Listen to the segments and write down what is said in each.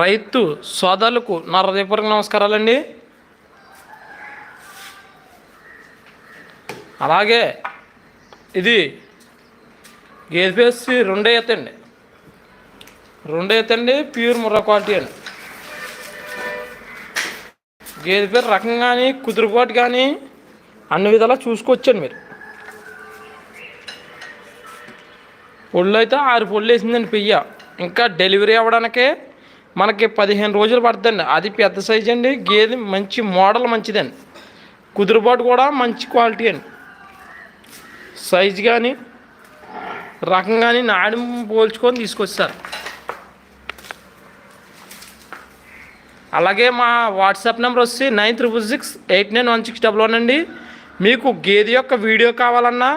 రైతు సోదరులకు నా హృదయపూర్వక నమస్కారాలండి. అలాగే ఇది గేదె పేసి రెండే ఎత్తండి. రెండే ఎత్తండి ప్యూర్ ముర్రా క్వాలిటీ అండి. గేదె పేరు రకం కానీ కుదురుబాటు కానీ అన్ని విధాలా చూసుకోవచ్చండి మీరు. పొళ్ళు అయితే ఆరు పొళ్ళు వేసిందండి పెయ్య. ఇంకా డెలివరీ అవ్వడానికే మనకి పదిహేను రోజులు పడుతుందండి. అది పెద్ద సైజ్ అండి. గేదె మంచి మోడల్ మంచిదండి. కుదురుబాటు కూడా మంచి క్వాలిటీ అండి. సైజ్ కానీ రకం కానీ నాడి పోల్చుకొని తీసుకొస్తారు. అలాగే మా వాట్సాప్ నెంబర్ వచ్చి nine triple six eight nine one six double one అండి. మీకు గేదె యొక్క వీడియో కావాలన్నా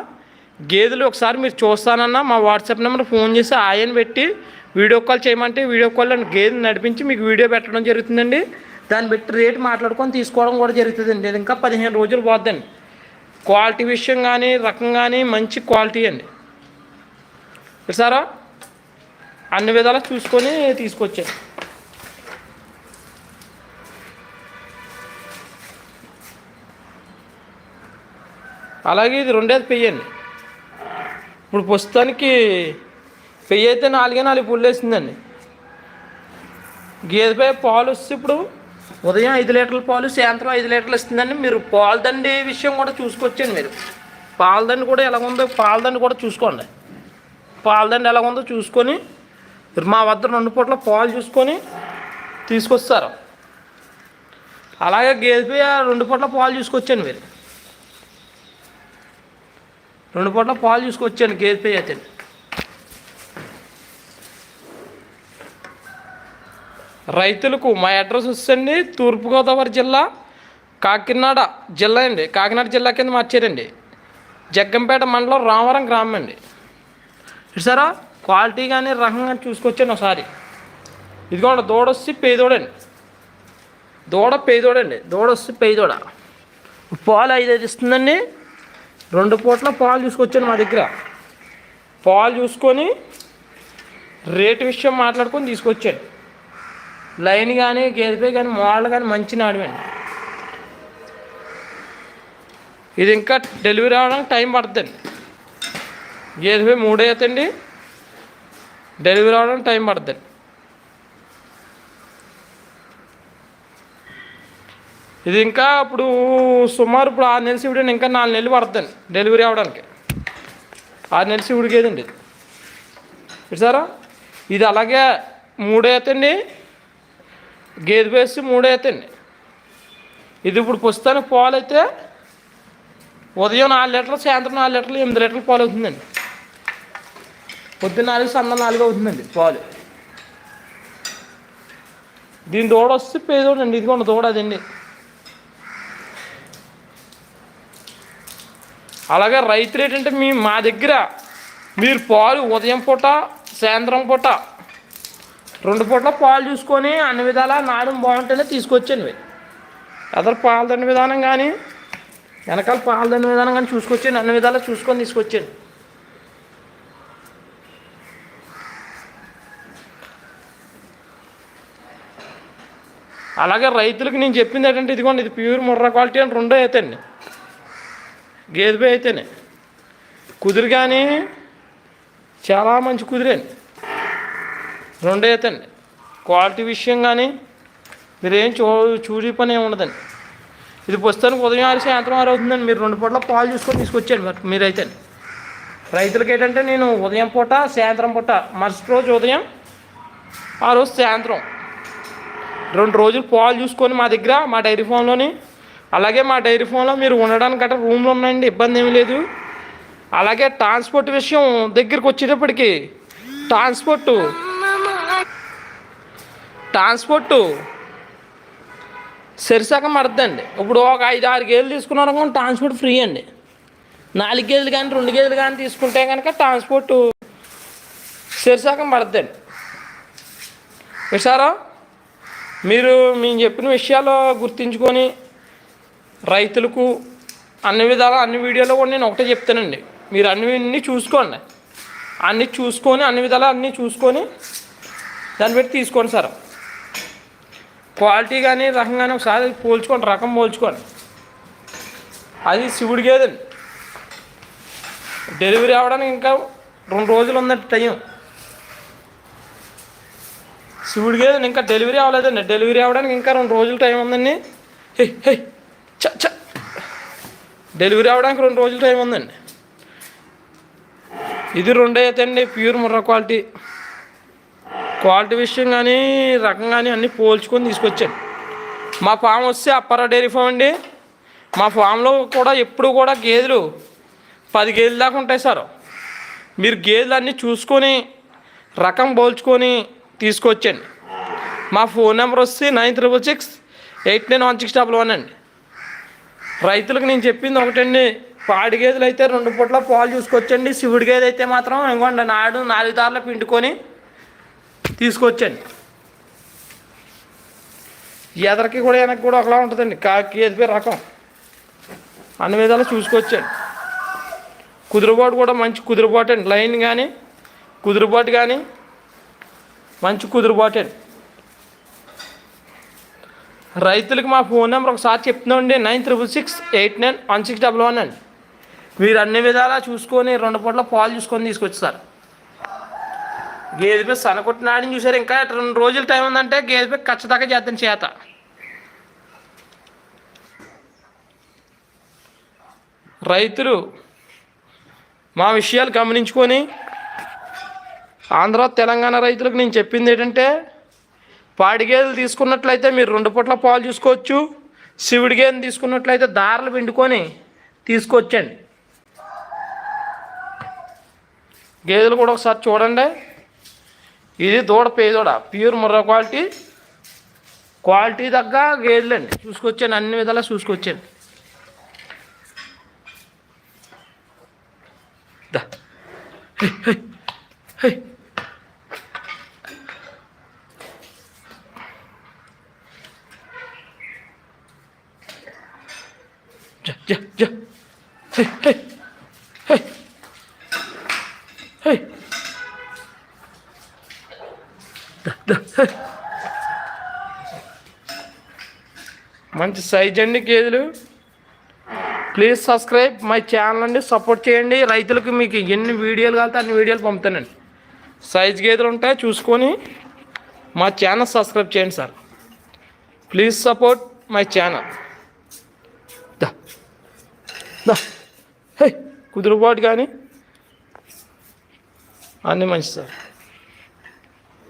గేదెలు ఒకసారి మీరు చూస్తానన్నా మా వాట్సాప్ నెంబర్ ఫోన్ చేసి ఆయన పెట్టి వీడియో కాల్ చేయమంటే వీడియో కాల్ గేదె నడిపించి మీకు వీడియో పెట్టడం జరుగుతుందండి. దాన్ని బట్టి రేటు మాట్లాడుకొని తీసుకోవడం కూడా జరుగుతుందండి. ఇది ఇంకా పదిహేను రోజులు పోద్దండి. క్వాలిటీ విషయం కానీ రకం కానీ మంచి క్వాలిటీ అండి. సారా అన్ని విధాలా చూసుకొని తీసుకొచ్చాను. అలాగే ఇది రెండేది పెయ్యండి. ఇప్పుడు ప్రస్తుతానికి ఫెయ్యి అయితే నాలుగే నాలుగు పుల్లు వేసిందండి గేదెపై పాలు వస్తే ఇప్పుడు ఉదయం ఐదు లీటర్ల పాలు సాయంత్రం ఐదు లీటర్లు ఇస్తుందండి మీరు పాలదండి విషయం కూడా చూసుకోవచ్చండి మీరు. పాలదండి కూడా ఎలా ఉందో పాలదండి కూడా చూసుకోండి. పాలదండి ఎలా ఉందో చూసుకొని మా వద్ద రెండు పూట్ల పాలు చూసుకొని తీసుకొస్తారు. అలాగే గేదెపై రెండు పూట్ల పాలు చూసుకొచ్చాను మీరు. రెండు పూట్ల పాలు చూసుకొచ్చాను గేదెపై అయితే. రైతులకు మా అడ్రస్ వస్తుంది తూర్పుగోదావరి జిల్లా కాకినాడ జిల్లా అండి. కాకినాడ జిల్లా కింద మార్చారండి. జగ్గంపేట మండలం రామవరం గ్రామం అండి. చూసారా? క్వాలిటీ కానీ రకం కానీ చూసుకొచ్చాను ఒకసారి. ఇదిగోండి దూడ వచ్చి పేదోడండి దూడ పేదోడండి దూడ వచ్చి పేదోడ. పాలు ఐదు ఐదు ఇస్తుందండి. రెండు పూట్ల పాలు చూసుకొచ్చాను మా దగ్గర. పాలు చూసుకొని రేటు విషయం మాట్లాడుకొని తీసుకొచ్చాను. లైన్ కానీ గేదెపై కానీ మోడల్ కానీ మంచి నాడివండి ఇది ఇంకా డెలివరీ అవ్వడానికి టైం పడుతుందండి. గేదెపై మూడే అవుతుంది డెలివరీ అవ్వడానికి టైం పడుతుంది ఇది ఇంకా ఇప్పుడు సుమారు ఇప్పుడు ఆరు నెలలు శివుడు ఇంకా నాలుగు నెలలు పడుతుంది డెలివరీ అవ్వడానికి. ఆరు నెలలు శివుడికి ఏదండి ఇది సారా ఇది అలాగే మూడే అవుతుంది గేదె వేసి మూడే అవుతండి ఇది ఇప్పుడు పుస్తానికి పాలు అయితే ఉదయం నాలుగు లీటర్లు సాయంత్రం నాలుగు లీటర్లు ఎనిమిది లీటర్లు పాలు అవుతుందండి. పొద్దున్న నాలుగు సన్న నాలుగు అవుతుందండి పాలు. దీని దూడ వస్తే పేదోడండి ఇదిగోండి దూడ అదండి. అలాగే రైతు రేట్ అంటే మీ మా దగ్గర మీరు పాలు ఉదయం పూట సాయంత్రం పూట రెండు పూట్ల పాలు చూసుకొని అన్ని విధాలా నాడం బాగుంటేనే తీసుకొచ్చాను ఎదరు పాలదండి విధానం కానీ వెనకాల పాలు పాలదండి విధానం కానీ చూసుకొచ్చాను అన్ని విధాలా చూసుకొని తీసుకొచ్చాను. అలాగే రైతులకు నేను చెప్పింది ఏంటంటే ఇదిగోండి ఇది ప్యూర్ ముర్రా క్వాలిటీ అని రెండో అవుతాయండి గేదె పై అయితేనే. కుదురు కానీ చాలా మంచి కుదిరండి రెండే అవుతండి క్వాలిటీ విషయం కానీ మీరేం చూ చూసి పని ఏమి ఉండదండి. ఇది ప్రస్తుతానికి ఉదయం ఆరు సాయంత్రం ఆరు అవుతుందండి. మీరు రెండు పూటల పాలు చూసుకొని తీసుకొచ్చాను మరి మీరైతే రైతులకి ఏంటంటే నేను ఉదయం పూట సాయంత్రం పూట మరుసటి రోజు ఉదయం ఆ రోజు సాయంత్రం రెండు రోజులు పాలు చూసుకొని మా దగ్గర మా డైరీ ఫామ్లోని అలాగే మా డైరీ ఫామ్లో మీరు ఉండడానికి గట్రా రూమ్లు ఉన్నాయండి ఇబ్బంది ఏమీ లేదు. అలాగే ట్రాన్స్పోర్ట్ విషయం దగ్గరికి వచ్చేటప్పటికి ట్రాన్స్పోర్టు ట్రాన్స్పోర్టు. సరిసగం పడుతుందండి ఇప్పుడు ఒక ఐదు ఆరు గేదెలు తీసుకున్నారు అనుకోండి ట్రాన్స్పోర్ట్ ఫ్రీ అండి. నాలుగు గేదెలు కానీ రెండు గేదెలు కానీ తీసుకుంటే కనుక ట్రాన్స్పోర్ట్ సరిసగం పడుతుందండి విషారా మీరు మేము చెప్పిన విషయాలు గుర్తుంచుకొని రైతులకు అన్ని విధాలు అన్ని వీడియోలో కూడా నేను ఒకటే చెప్తానండి. మీరు అన్ని అన్నీ చూసుకోండి. అన్నీ చూసుకొని అన్ని విధాలు అన్నీ చూసుకొని దాన్ని బట్టి తీసుకోండి సార్. క్వాలిటీ కానీ రకం కానీ ఒకసారి పోల్చుకోండి రకం పోల్చుకోండి. అది శివుడి గేదండి డెలివరీ అవ్వడానికి ఇంకా రెండు రోజులు ఉందండి టైం. శివుడి గేదెని ఇంకా డెలివరీ అవ్వలేదండి. డెలివరీ అవ్వడానికి ఇంకా రెండు రోజులు టైం ఉందండి. హే హే చ చ. డెలివరీ అవ్వడానికి రెండు రోజులు టైం ఉందండి. ఇది రెండే అయితే అండి ప్యూర్ ముర్రా క్వాలిటీ. క్వాలిటీ విషయం కానీ రకం కానీ అన్నీ పోల్చుకొని తీసుకొచ్చాను మా ఫామ్ వస్తే అప్పారా డైరీ ఫామ్ అండి. మా ఫామ్లో కూడా ఎప్పుడు కూడా గేదెలు పది గేదెలు దాకా ఉంటాయి సార్. మీరు గేదెలు అన్నీ చూసుకొని రకం పోల్చుకొని తీసుకొచ్చండి మా ఫోన్ నెంబర్ వస్తే nine triple six eight nine one six double one అండి. రైతులకు నేను చెప్పింది ఒకటండి పాడి గేదెలు అయితే రెండు పూట్ల పాలు చూసుకొచ్చండి శివుడి గేదె అయితే మాత్రం ఇంకోండి నాడు నాలుగు దారులు పిండుకొని తీసుకొచ్చాను. ఎదరికి కూడా వెనక్కి కూడా ఒకలా ఉంటుందండి. కాకి ఎదిపే రకం. అన్ని విధాలు చూసుకొచ్చాను. కుదురుబాటు కూడా మంచి కుదురుబాటు అండి. లైన్ కానీ కుదురుబాటు కానీ మంచి కుదురుబాటు అండి. రైతులకు మా ఫోన్ నెంబర్ ఒకసారి చెప్తున్నామండి nine triple six eight nine one six double one అండి. మీరు అన్ని విధాలా చూసుకొని రెండు పూట్ల పాలు చూసుకొని తీసుకొచ్చారు గేదె పై సనకొట్టినాడని చూసారు ఇంకా రెండు రోజులు టైం ఉందంటే గేదె పై ఖచ్చితంగా చేద్దాం చేత. రైతులు మా విషయాలు గమనించుకొని ఆంధ్ర తెలంగాణ రైతులకు నేను చెప్పింది ఏంటంటే పాడి గేదెలు తీసుకున్నట్లయితే మీరు రెండు పూట్ల పాలు చూసుకోవచ్చు. శివుడి గేదెలు తీసుకున్నట్లయితే దారలు పిండుకొని తీసుకొచ్చండి. గేదెలు కూడా ఒకసారి చూడండి. ఇది దూడ పేదోడ ప్యూర్ ముర్రా క్వాలిటీ క్వాలిటీ తగ్గ గేదెలండి చూసుకొచ్చాను అన్ని విధాలా చూసుకొచ్చాను. దా. హై, మంచి సైజ్ అండి గేదెలు ప్లీజ్ సబ్స్క్రైబ్ మై ఛానల్ అండి. సపోర్ట్ చేయండి. రైతులకు మీకు ఎన్ని వీడియోలు కావాలితే అన్ని వీడియోలు పంపుతానండి. సైజ్ గేదెలు ఉంటాయి చూసుకొని మా ఛానల్ సబ్స్క్రైబ్ చేయండి sir. Please support my channel కుదురుబాటు కానీ. అన్నీ మంచి సార్.